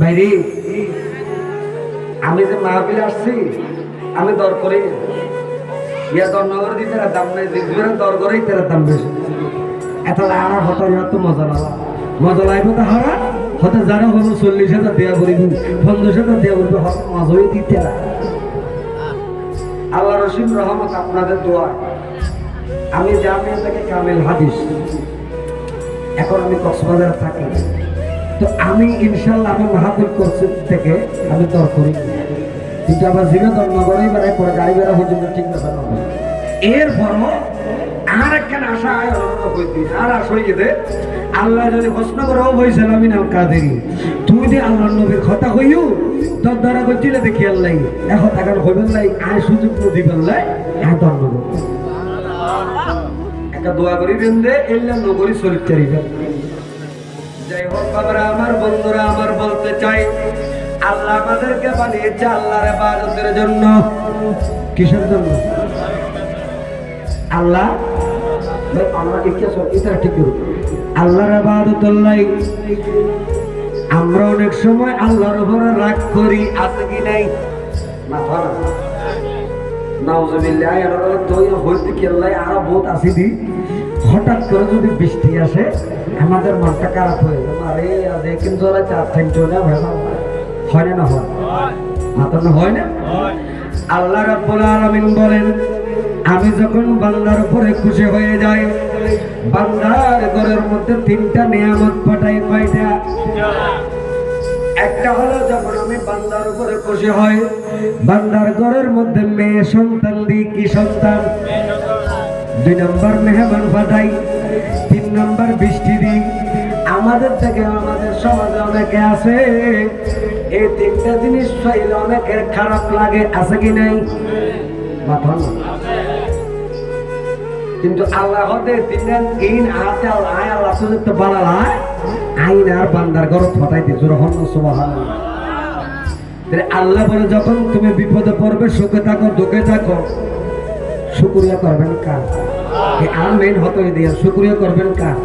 ভাইরে, আমি যে মাহফিলে আসছি, আমি দর করে, ইয়া দর নগর দিতে দাম নেই দিদিবের দর করেই দাম বেশি। এত আর হতো তো মজা লাগা। মজা লাগবে তো হারা, হতে যারা হলো চল্লিশ হাজার দেওয়া করিব পঞ্চাশ হাজার দেওয়া করিব হত মজাই দিতে আল্লাহ রসিম রহমত আপনাদের দোয়া। আমি জামিয়া থেকে কামিল হাদিস। এখন আমি কক্সবাজার থাকি। তো আমি ইনশাল্লাহ আমি মাহাতুর কোর্স থেকে আমি দর করি। কিন্তু আবার জিরো দর নগরে বেড়ায় পরে গাড়ি বেড়া পর্যন্ত ঠিক না। এরপরও আর একখান আশা হয় আর আশ হয়ে গেছে, আল্লাহ যদি প্রশ্ন করাও হয়েছিল আমি নাম কাদেরি। তুই যে আল্লাহ নবীর কথা হইও তোর দ্বারা করছিলে দেখি আল্লাহ এখন এখন হইবেন লাই আয় সুযোগ দিবেন আয় দর নগর একটা দোয়া করিবেন দে এল্লা নগরী শরীর চারিবেন যাই হোক বাবারা, আমার বন্ধুরা, আমার বলতে চাই, আল্লাহ আমাদেরকে বানিয়েছে আল্লাহর ইবাদতের জন্য। কিসের জন্য? আল্লাহ? আমরা আছে এটা ঠিক আল্লাহর ইবাদতুল্লাহ আমরা অনেক সময় আল্লাহর উপরে রাগ করি, আছে কি নাই? মাথা না। নাউজুবিল্লাহ, এরা তো হইতে কি আল্লাহ আর বহুত আসি দি। হঠাৎ করে যদি বৃষ্টি আসে, আমাদের মনটা খারাপ হয়ে যাবে। আরে আজ কিন্তু ওরা চার টাইম চলে ভেবা হয় না না, হয়। মাথা না, হয় না। আল্লাহ রাব্বুল আলামিন বলেন, আমি যখন বান্দার উপরে খুশি হয়ে যাই, বান্দার ঘরের মধ্যে তিনটা নিয়ামত পাঠাই কয়টা? একটা হলো যখন আমি বান্দার উপরে খুশি হয় বান্দার ঘরের মধ্যে মেয়ে সন্তান দিই কি সন্তান? দুই নম্বর মেহমান পাঠাই তিন নম্বর বৃষ্টি দিই আমাদের থেকে আমাদের সমাজে অনেকে আছে, এই তিনটা জিনিস পাইলে অনেকের খারাপ লাগে, আছে কি নাই? কিন্তু আল্লাহ হতে আল্লাহ আল্লাহ তো আইন আর বান্দার ঘর ফটাই দিয়েছ রহন সুবাহান আল্লাহ বলে, যখন তুমি বিপদে পড়বে, সুখে থাকো, দুঃখে থাকো, শুক্রিয়া করবেন কার? আর মেন হতে দিয়ে শুক্রিয়া করবেন কার?